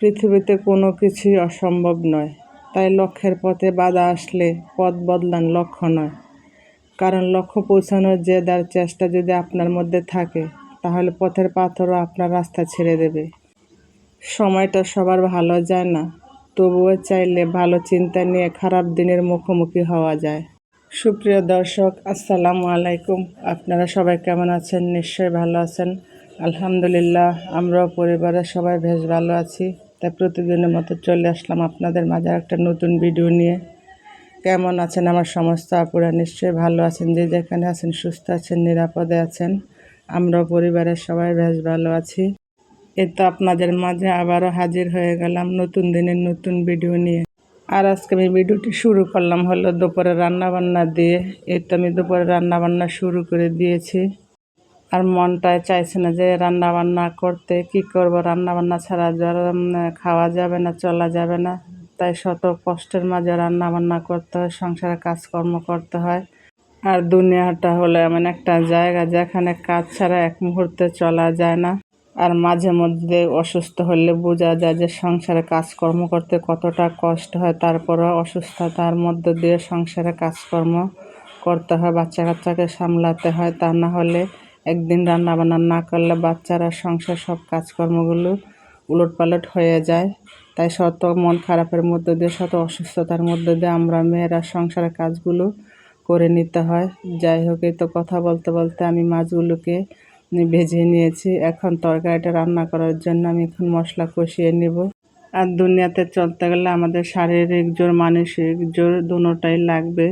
পৃথিবীতে কোনো কিছুই অসম্ভব নয়। তাই লক্ষ্যের পথে বাধা আসলে পথ বদলান লক্ষ্য নয়। কারণ লক্ষ্য পৌঁছানোর যে তার চেষ্টা যদি আপনার মধ্যে থাকে, তাহলে পথের পাথরও আপনার রাস্তা ছেড়ে দেবে। সময়টা সবার ভালো যায় না, তবুও চাইলে ভালো চিন্তা নিয়ে খারাপ দিনের মুখোমুখি হওয়া যায়। সুপ্রিয় দর্শক, আসসালামু আলাইকুম। আপনারা সবাই কেমন আছেন? নিশ্চয়ই ভালো আছেন। আলহামদুলিল্লাহ, আমরাও পরিবারের সবাই বেশ ভালো আছি। তাই প্রতিদিনের মতো চলে আসলাম আপনাদের মাঝে একটা নতুন ভিডিও নিয়ে। কেমন আছেন আমার সমস্ত আপুরা? নিশ্চয়ই ভালো আছেন। যে যেখানে আছেন, সুস্থ আছেন, নিরাপদে আছেন। আমরাও পরিবারের সবাই বেশ ভালো আছি। এ তো আপনাদের মাঝে আবারও হাজির হয়ে গেলাম নতুন দিনের নতুন ভিডিও নিয়ে। আর আজকে আমি ভিডিওটি শুরু করলাম হলো দুপুরে রান্নাবান্না দিয়ে। এই তো আমি দুপুরে রান্নাবান্না শুরু করে দিয়েছি। আর মনটায় চাইছে না যে রান্না বান্না করতে, কি করব? রান্না বান্না ছাড়া জ্বর খাওয়া যাবে না, চলা যাবে না। তাই শত কষ্টের মাঝে রান্না বান্না করতে হয়, সংসারে কাজকর্ম করতে হয়। আর দুনিয়াটা হলো এমন একটা জায়গা যেখানে কাজ ছাড়া এক মুহূর্তে চলা যায় না। আর মাঝে মধ্যে অসুস্থ হলে বোঝা যায় যে সংসারে কাজকর্ম করতে কতটা কষ্ট হয়, তারপরও অসুস্থতার মধ্য দিয়ে সংসারে কাজকর্ম করতে হয় বাচ্চা কাচ্চাকে সামলাতে হয়। তা না হলে একদিন রান্না বান্না না করলে বাচ্চারা সংসার সব কাজকর্মগুলো উলট পালট হয়ে যায়। তাই শত মন খারাপের মধ্যে দিয়ে, শত অসুস্থতার মধ্যে দিয়ে আমরা মেয়েরা সংসারের কাজগুলো করে নিতে হয়। যাই হোক, এই তো কথা বলতে বলতে আমি মাছগুলোকে ভেজে নিয়েছি। এখন তরকারিটা রান্না করার জন্য আমি এখন মশলা কষিয়ে নেব। আর দুনিয়াতে চলতে গেলে আমাদের শারীরিক জোর, মানসিক জোর দুটাই লাগবে।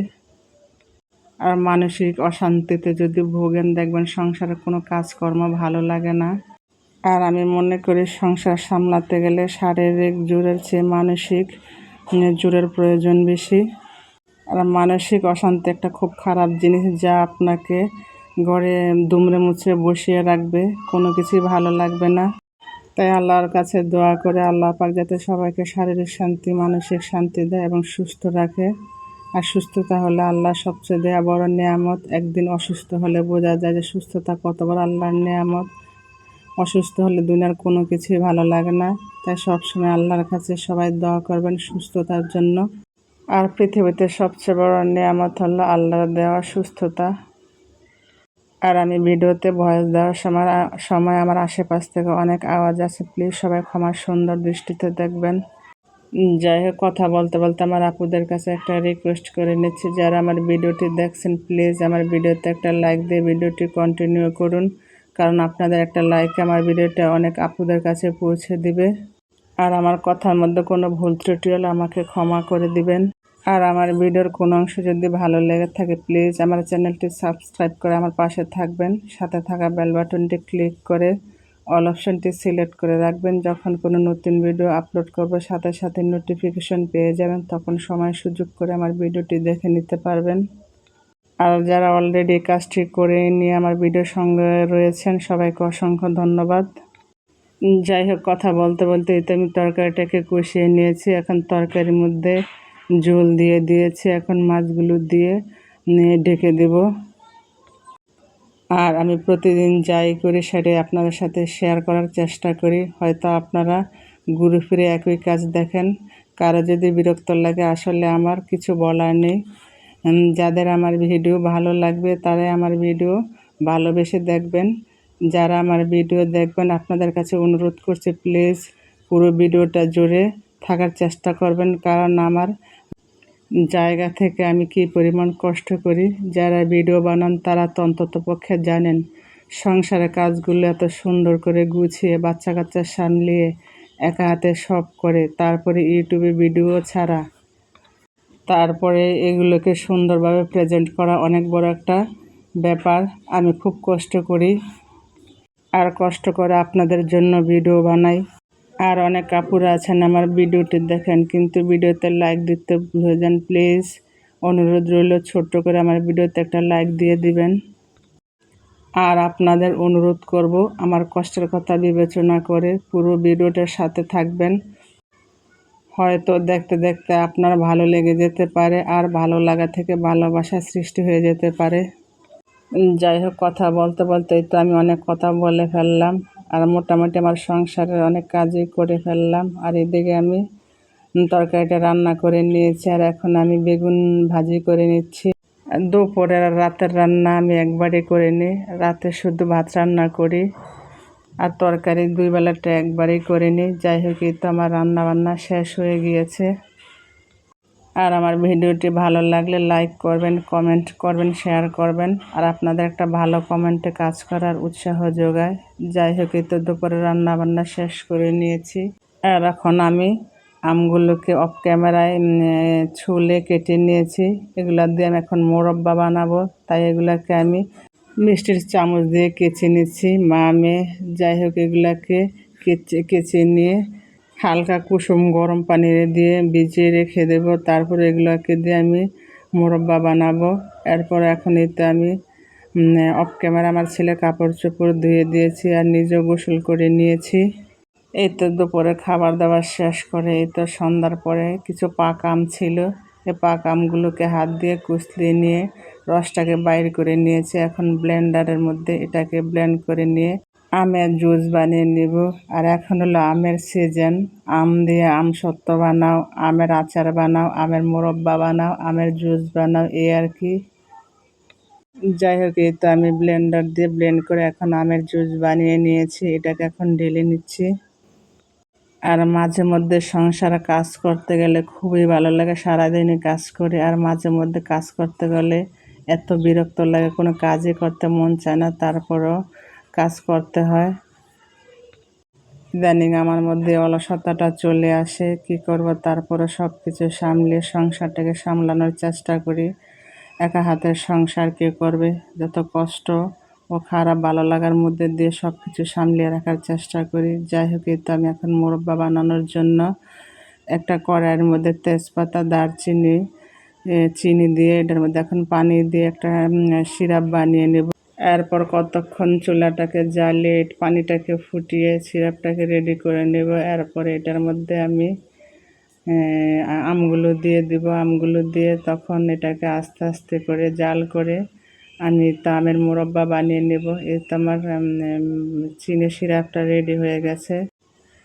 আর মানসিক অশান্তিতে যদি ভোগেন, দেখবেন সংসারে কোনো কাজকর্ম ভালো লাগে না। আর আমি মনে করি সংসার সামলাতে গেলে শারীরিক জোরের চেয়ে মানসিক জোরের প্রয়োজন বেশি। আর মানসিক অশান্তি একটা খুব খারাপ জিনিস যা আপনাকে ঘরে দুমড়ে মুছে বসিয়ে রাখবে, কোনো কিছুই ভালো লাগবে না। তাই আল্লাহর কাছে দোয়া করে আল্লাহ পাক যাতে সবাইকে শারীরিক শান্তি, মানসিক শান্তি দেয় এবং সুস্থ রাখে। আর সুস্থতা হলে আল্লাহ সবচেয়ে দেয়া বড় নিয়ামত। একদিন অসুস্থ হলে বোঝা যায় যে সুস্থতা কত বড় আল্লাহর নিয়ামত। অসুস্থ হলে দুনিয়ার কোনো কিছুই ভালো লাগে না। তাই সবসময় আল্লাহর কাছে সবাই দোয়া করবেন সুস্থতার জন্য। আর পৃথিবীতে সবচেয়ে বড় নিয়ামত হলো আল্লাহর দেওয়া সুস্থতা। আর আমি ভিডিওতে ভয়েস দেওয়ার সময় সময় আমার আশেপাশ থেকে অনেক আওয়াজ আছে প্লিজ সবাই ক্ষমার সুন্দর দৃষ্টিতে দেখবেন। যাই হোক, কথা বলতে বলতে আমার আপুদের কাছে একটা রিকোয়েস্ট করে নিচ্ছি। যারা আমার ভিডিওটি দেখছেন প্লিজ আমার ভিডিওতে একটা লাইক দিয়ে ভিডিওটি কন্টিনিউ করুন। কারণ আপনাদের একটা লাইক আমার ভিডিওটা অনেক আপুদের কাছে পৌঁছে দিবে। আর আমার কথার মধ্যে কোনো ভুল ত্রুটি হলে আমাকে ক্ষমা করে দিবেন। আর আমার ভিডিওর কোনো অংশ যদি ভালো লেগে থাকে প্লিজ আমার চ্যানেলটি সাবস্ক্রাইব করে আমার পাশে থাকবেন। সাথে থাকা বেল বাটনটি ক্লিক করে অল অপশানটি সিলেক্ট করে রাখবেন। যখন কোনো নতুন ভিডিও আপলোড করব, সাথে সাথে নোটিফিকেশন পেয়ে যাবেন। তখন সময় সুযোগ করে আমার ভিডিওটি দেখে নিতে পারবেন। আর যারা অলরেডি কাজটি করে নিয়ে আমার ভিডিওর সঙ্গে রয়েছেন, সবাইকে অসংখ্য ধন্যবাদ। যাই হোক, কথা বলতে বলতে তো আমি তরকারিটাকে কষিয়ে নিয়েছি। এখন তরকারির মধ্যে ঝোল দিয়ে দিয়েছি। এখন মাছগুলো দিয়ে ঢেকে দেব। আর আমি প্রতিদিন যাই করে সেটাই আপনাদের সাথে শেয়ার করার চেষ্টা করি। হয়তো আপনারা ঘুরে ফিরে একই কাজ দেখেন। কারও যদি বিরক্ত লাগে, আসলে আমার কিছু বলার নেই। যাদের আমার ভিডিও ভালো লাগবে, তারাই আমার ভিডিও ভালোবেসে দেখবেন। যারা আমার ভিডিও দেখবেন, আপনাদের কাছে অনুরোধ করছি প্লিজ পুরো ভিডিওটা জুড়ে থাকার চেষ্টা করবেন। কারণ আমার জায়গা থেকে আমি কি পরিমাণ কষ্ট করি? যারা ভিডিও বানান, তারা তো অন্তত পক্ষে জানেন, সংসারের কাজগুলো এত সুন্দর করে গুছিয়ে বাচ্চা কাচ্চা সামলিয়ে একা হাতে সব করে, তারপরে ইউটিউবে ভিডিও ছাড়া। তারপরে এগুলোকে সুন্দরভাবে প্রেজেন্ট করা অনেক বড় একটা ব্যাপার। আমি খুব কষ্ট করি। আর কষ্ট করে আপনাদের জন্য ভিডিও বানাই। আর অনেক কাপুরা আছেন আমার ভিডিওটি দেখেন, কিন্তু ভিডিওতে লাইক দিতে ভুলে যান প্লিজ অনুরোধ রইল, ছোট্ট করে আমার ভিডিওতে একটা লাইক দিয়ে দিবেন। আর আপনাদের অনুরোধ করব, আমার কষ্টের কথা বিবেচনা করে পুরো ভিডিওটার সাথে থাকবেন। হয়তো দেখতে দেখতে আপনার ভালো লেগে যেতে পারে, আর ভালো লাগা থেকে ভালোবাসা সৃষ্টি হয়ে যেতে পারে। যাই হোক, কথা বলতে বলতেই তো আমি অনেক কথা বলে ফেললাম। আর মোটামুটি আমার সংসারের অনেক কাজই করে ফেললাম। আর এদিকে আমি তরকারিটা রান্না করে নিয়েছি আর এখন আমি বেগুন ভাজি করে নিচ্ছি। দুপুরের আর রাতের রান্না আমি একবারে করে নিই। রাতে শুধু ভাত রান্না করি আর তরকারি দুই বেলাটা একবারেই করে নিই। যাই হোক, এই তো আমার রান্না বান্না শেষ হয়ে গিয়েছে। আর আমার ভিডিওটি ভালো লাগলে লাইক করবেন, কমেন্ট করবেন, শেয়ার করবেন। আর আপনাদের একটা ভালো কমেন্টে কাজ করার উৎসাহ যোগায়। যাই হোক, এই তো দুপুরে রান্না বান্না শেষ করে নিয়েছি। আর এখন আমি আমগুলোকে অফ ক্যামেরায় ছুলে কেটে নিয়েছি। এগুলা দিয়ে আমি এখন মোরব্বা বানাবো। তাই এগুলাকে আমি মিষ্টির চামচ দিয়ে কেচে নিচ্ছি। মা, মেয়ে, যাই হোক, এগুলাকে কেচে কেচে নিয়ে হালকা কুসুম গরম পানি দিয়ে ভিজিয়ে রেখে দেব। তারপর এগুলোকে দিয়ে আমি মোরব্বা বানাবো। এরপর এখন এতে আমি অফ ক্যামেরা আমার ছেলে কাপড় চোপড় ধুয়ে দিয়েছি আর নিজেও গোসল করে নিয়েছি। এই তো দুপুরে খাবার দাবার শেষ করে, এই তো সন্ধ্যার পরে কিছু পাক আম ছিল। এই পাক আমগুলোকে হাত দিয়ে কুচলিয়ে নিয়ে রসটাকে বাইর করে নিয়েছি। এখন ব্লেন্ডারের মধ্যে এটাকে ব্লেন্ড করে নিয়ে আমের জুস বানিয়ে নিব। আর এখন হলো আমের সিজন আম দিয়ে আম সত্য বানাও, আমের আচার বানাও, আমের মোরব্বা বানাও, আমের জুস বানাও এই আর কি। যাই হোক, এই তো আমি ব্লেন্ডার দিয়ে ব্লেন্ড করে এখন আমের জুস বানিয়ে নিয়েছি। এটাকে এখন ঢেলে নিচ্ছি। আর মাঝে মধ্যে সংসারে কাজ করতে গেলে খুবই ভালো লাগে সারাদিনই কাজ করি। আর মাঝে মধ্যে কাজ করতে গেলে এত বিরক্ত লাগে, কোনো কাজই করতে মন চায় না। তারপরও কাজ করতে হয়। ইদানিং আমার মধ্যে অলসতাটা চলে আসে, কি করব তারপরে সব কিছু সামলিয়ে সংসারটাকে সামলানোর চেষ্টা করি। একা হাতের সংসার কে করবে? যত কষ্ট ও খারাপ ভালো লাগার মধ্যে দিয়ে সব কিছু সামলিয়ে রাখার চেষ্টা করি। যাই হোক, এই তো আমি এখন মোরব্বা বানানোর জন্য একটা কড়াইয়ের মধ্যে তেজপাতা, দারচিনি চিনি দিয়ে, এটার মধ্যে এখন পানি দিয়ে একটা সিরাপ বানিয়ে নেব। এরপর কতক্ষণ চুলাটাকে জ্বালিয়ে পানিটাকে ফুটিয়ে সিরাপটাকে রেডি করে নেব। এরপরে এটার মধ্যে আমি আমগুলো দিয়ে দিব। আমগুলো দিয়ে তখন এটাকে আস্তে আস্তে করে জাল করে আমি তো আমের মোরব্বা বানিয়ে নেব। এই তো আমার চিনি সিরাপটা রেডি হয়ে গেছে।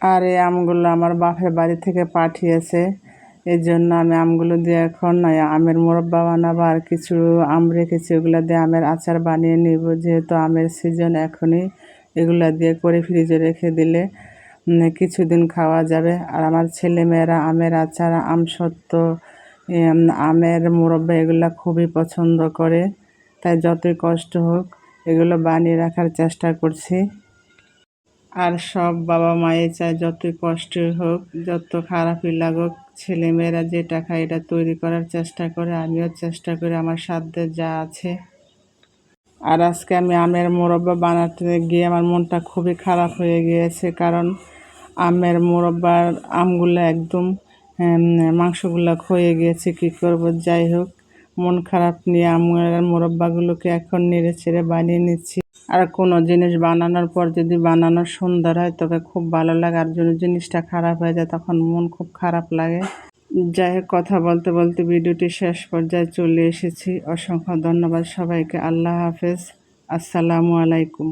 আর এই আমগুলো আমার বাপের বাড়ি থেকে পাঠিয়েছে। এই জন্য আমি আমগুলো দিয়ে এখন আমের মোরব্বা বানাবো আর কিছু আম রেখেছি, ওগুলো দিয়ে আমের আচার বানিয়ে নিব। যেহেতু আমের সিজন এখনই, এগুলো দিয়ে করে ফ্রিজে রেখে দিলে কিছুদিন খাওয়া যাবে। আর আমার ছেলে মেয়েরা আমের আচার, আম সত্য আমের মোরব্বা এগুলো খুবই পছন্দ করে। তাই যতই কষ্ট হোক, এগুলো বানিয়ে রাখার চেষ্টা করছি। আর সব বাবা মায়ে চায় যতই কষ্ট হোক, যত খারাপই লাগুক ছেলেমেয়েরা যেটা খায় এটা তৈরি করার চেষ্টা করে, আমিও চেষ্টা করি আমার সাধ্যে যা আছে। আর আজকে আমি আমের মোরব্বা বানাতে গিয়ে আমার মনটা খুবই খারাপ হয়ে গিয়েছে, কারণ আমের মোরব্বার আমগুলো একদম মাংসগুলো ক্ষয়ে গিয়েছে, কী করব? যাই হোক, মন খারাপ নিয়ে আমের মোরব্বাগুলোকে এখন নেড়ে ছেড়ে বানিয়ে নিচ্ছি। আর কোনো জিনিস বানানোর পর যদি বানানো সুন্দর হয়, তবে খুব ভালো লাগে। আর যদি জিনিসটা খারাপ হয়ে যায়, তখন মন খুব খারাপ লাগে। যাই হোক, কথা বলতে বলতে ভিডিওটি শেষ পর্যায়ে চলে এসেছি। অসংখ্য ধন্যবাদ সবাইকে। আল্লাহ হাফেজ। আসসালামু আলাইকুম।